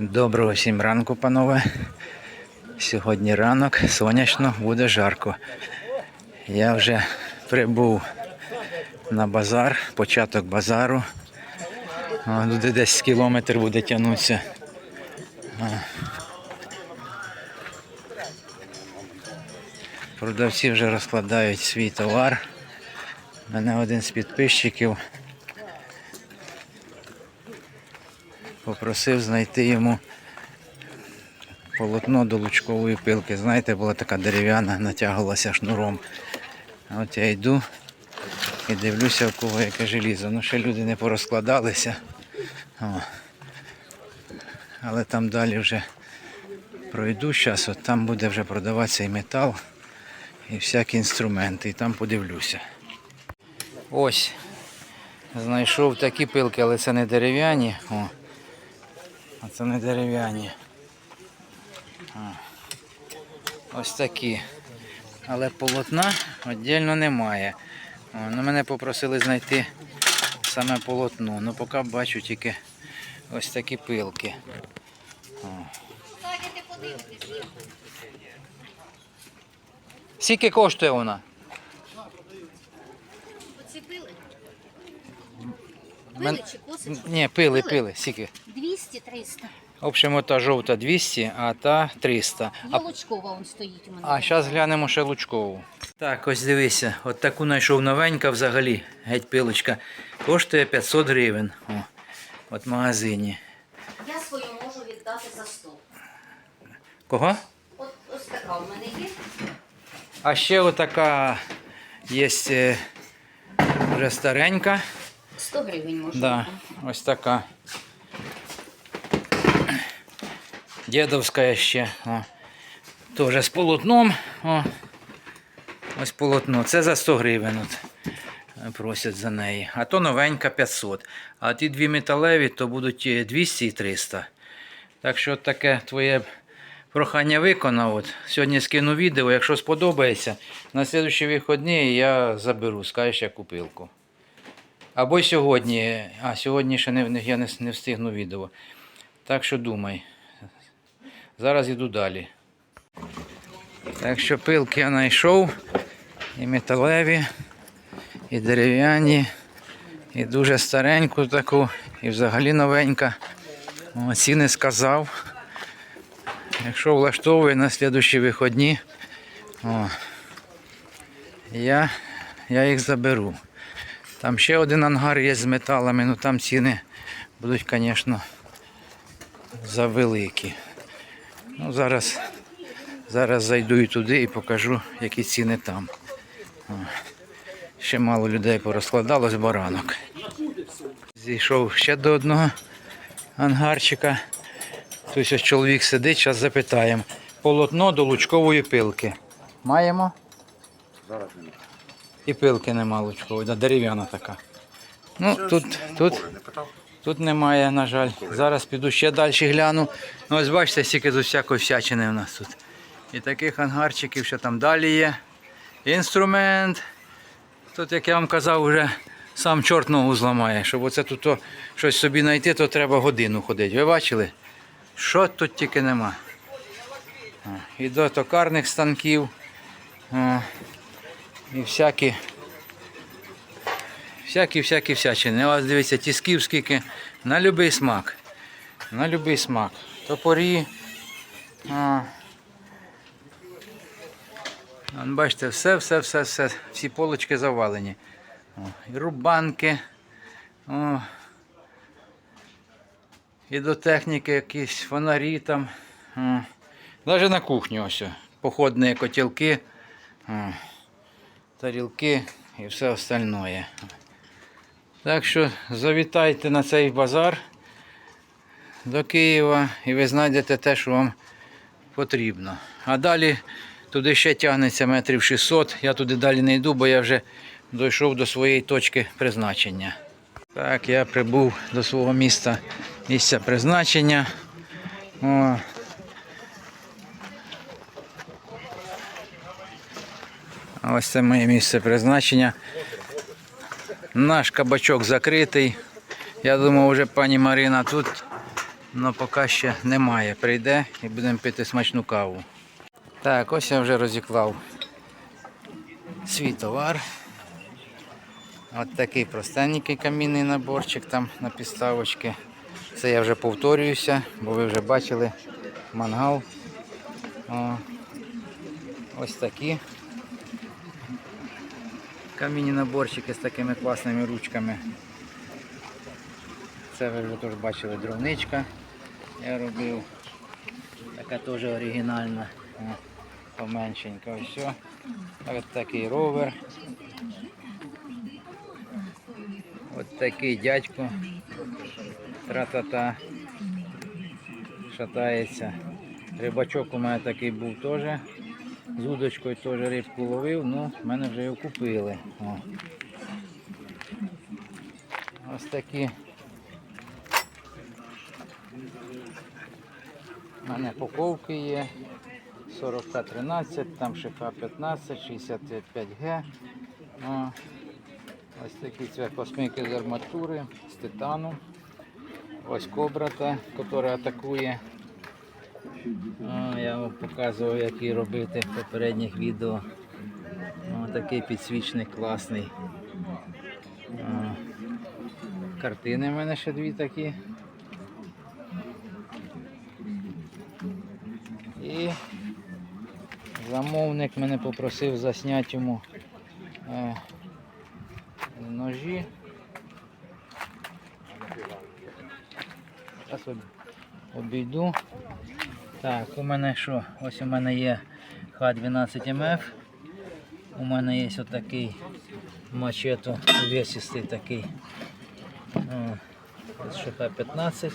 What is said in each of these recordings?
Доброго всім ранку, панове. Сьогодні ранок, сонячно, буде жарко. Я вже прибув на базар, початок базару. Туди десь кілометр буде тягнутися. Продавці вже розкладають свій товар. Мене один з підписчиків попросив знайти йому полотно до лучкової пилки. Знаєте, була така дерев'яна, натягувалася шнуром. От я йду і дивлюся, у кого яке желізо. Ну, ще люди не порозкладалися. О. Але там далі вже пройду зараз, от там буде вже продаватися і метал, і всякі інструменти, і там подивлюся. Ось. Знайшов такі пилки, але це не дерев'яні. О. А це не дерев'яні. Ось такі. Але полотна віддільно немає. О, ну, мене попросили знайти саме полотно. Ну поки бачу тільки ось такі пилки. О. Скільки коштує вона? Пили чи косиш? Ні, пили, Пили? пили. Скільки? 200-300. В общем, ота жовта 200, а та 300. А Є Лучкова он стоїть у мене. А зараз глянемо ще лучкову. Так, ось дивися, от таку знайшов новенька взагалі, геть пилочка. Коштує 500 гривень. О, от в магазині. Я свою можу віддати за 100. Кого? От ось така в мене є. А ще отака є е, вже старенька. 100 гривень можу. Да, ось така. Дідовська ще. О. Теж з полотном. О. Ось полотно. Це за 100 гривень от, е, просять за неї. А то новенька 500. А ті дві металеві то будуть е, 200 і 300. Так що таке твоє прохання виконав. От. Сьогодні скину відео. Якщо сподобається, на слідчі вихідні я заберу, скажеш я купилку. Або сьогодні, а сьогодні ще не, я не, не встигну відео. Так що думай. Зараз іду далі. Так що пилки я знайшов. І металеві, і дерев'яні, і дуже стареньку таку, і взагалі новенька. Ціни сказав. Якщо влаштовує на слідущі виходні, о, я, я їх заберу. Там ще один ангар є з металами, ну там ціни будуть, звісно, завеликі. Ну, зараз, зараз зайду і туди і покажу, які ціни там. Ще мало людей порозкладалось баранок. Зійшов ще до одного ангарчика. Тут ось чоловік сидить, зараз запитаємо. Полотно до лучкової пилки. Маємо? Зараз нема. І пилки нема лучкової, да, дерев'яна така. Ну, тут, тут, тут немає, на жаль. Зараз піду ще далі гляну. Ну, ось бачите, стільки з усякої всячини в нас тут. І таких ангарчиків, що там далі є. Інструмент. Тут, як я вам казав, вже сам чорт ногу зламає. Щоб оце тут о, щось собі знайти, то треба годину ходити. Ви бачили? Що тут тільки нема. І до токарних станків. І всякі. Всякі, всякі всячини. Ось дивіться, тисків скільки. На будь-який смак. На будь-який смак. Топорі. А. Бачите, все, все, все, все. Всі полочки завалені. О, і рубанки. О. І до техніки якісь фонарі там. Навіть на кухні ось. Походні котілки. О тарілки і все остальное. Так що завітайте на цей базар до Києва і ви знайдете те, що вам потрібно. А далі туди ще тягнеться метрів 600. Я туди далі не йду, бо я вже дійшов до своєї точки призначення. Так, я прибув до свого міста, місця призначення. О, Ось це моє місце призначення. Наш кабачок закритий. Я думав, вже пані Марина тут але поки ще немає. Прийде і будемо пити смачну каву. Так, ось я вже розіклав свій товар. От такий простенький камінний наборчик там на підставочки. Це я вже повторююся, бо ви вже бачили мангал. О, ось такі камінні наборчики з такими класними ручками. Це ви вже теж бачили дровничка. Я робив. Така теж оригінальна. Поменшенька. Ось. Ось такий ровер. От такий дядько. Тра-та-та. Шатається. Рибачок у мене такий був теж. З удочкою теж рибку ловив, ну в мене вже його купили. О. Ось такі. У мене поковки є. 40К13, там ШК-15, 65Г. О. Ось такі це космики з арматури, з титану. Ось кобрата, яка атакує. О, я вам показував, як її робити в попередніх відео. О, такий підсвічник класний. О, картини в мене ще дві такі. І замовник мене попросив засняти йому е, ножі. Зараз обійду. Так, у мене що? Ось у мене є Х12МФ. У мене є мачету увесистий такий. О, Ось що Х15.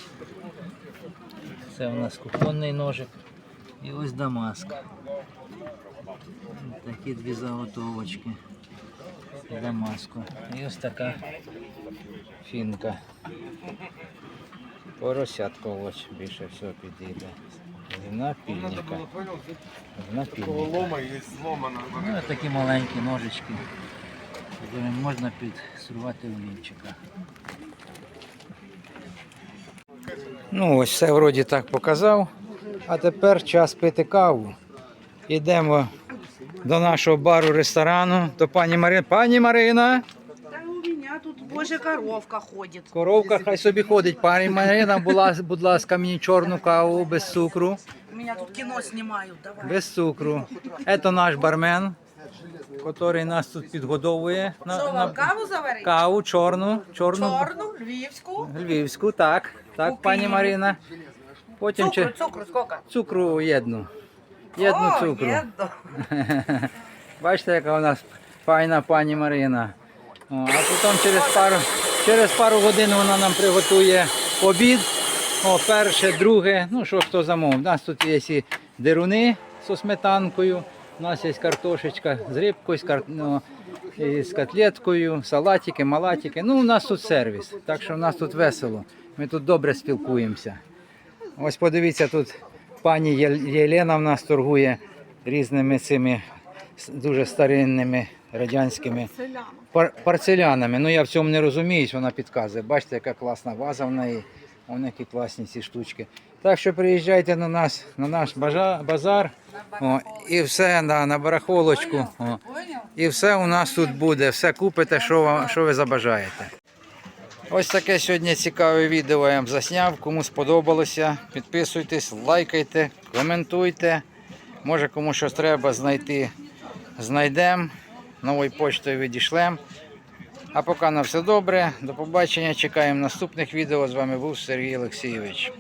Це у нас кухонний ножик. І ось Дамаск. Такі дві заготовочки. Дамаску. І ось така фінка. Поросятко ось більше всього підійде. Напільника. Напільника. Лома є зломана. Ну, ось такі маленькі ножички, якими можна підсурувати олівчика. Ну, ось все вроді так показав. А тепер час пити каву. Йдемо до нашого бару ресторану, до пані Марини. Пані Марина! Да у меня тут божья коровка ходит. Коровка хай собі ходить. Пані Марина, була, будь ласка, мені чорну каву без цукру. Меня тут кино снимают, давай. Без цукру. Це наш бармен, який нас тут підгодовує. Що На, вам на каву заварить? каву чорну, чорну Чорну, львівську. львівську, так. Так, пані Марина. Потім Цукру, чи... цукру, сколько? цукру єдну. Єдну О, цукру. єдну. Бачите, яка у нас файна пані Марина. О, а потім через пару, через пару годин вона нам приготує обід. О, перше, друге, ну що хто замовив. У нас тут є і деруни з сметанкою, у нас є картошечка з рибкою, з, кар... ну, з котлеткою, салатики, малатики. Ну, у нас тут сервіс, так що у нас тут весело. Ми тут добре спілкуємося. Ось подивіться, тут пані Єлена в нас торгує різними цими дуже старинними радянськими пар- парцелянами. Ну я в цьому не розуміюсь, вона підказує. Бачите, яка класна ваза в неї. Вони які класні ці штучки. Так що приїжджайте на нас, на наш базар. О, і все на, на барахолочку. О, і все у нас тут буде. Все купите, що, вам, що ви забажаєте. Ось таке сьогодні цікаве відео я вам засняв. Кому сподобалося, підписуйтесь, лайкайте, коментуйте. Може кому щось треба знайти, знайдемо. Новою почтою відійшлемо. А поки на все добре. До побачення. Чекаємо наступних відео. З вами був Сергій Олексійович.